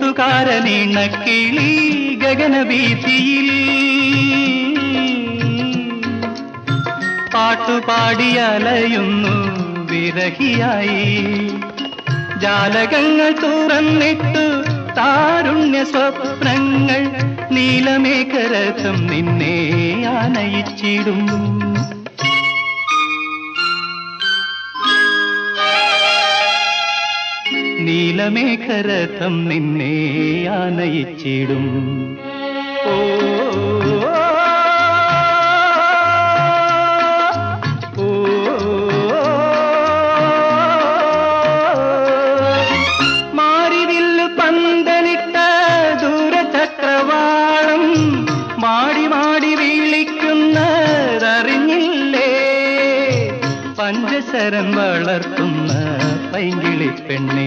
കൂട്ടുകാരനീണക്കിളി ഗഗനവീതിയിൽ പാട്ടുപാടി അലയുന്നു വിരഹിയായി. ജാലകങ്ങൾ തുറന്നിട്ടു താരുണ്യ സ്വപ്നങ്ങൾ നീലമേഘരഥം നിന്നെ ആനയിച്ചിടും നീലമേഘരഥം നിന്നെ ആനയിച്ചിടും. പഞ്ചസരം വളർത്തുന്ന പൈങ്കിളി പെണ്ണ്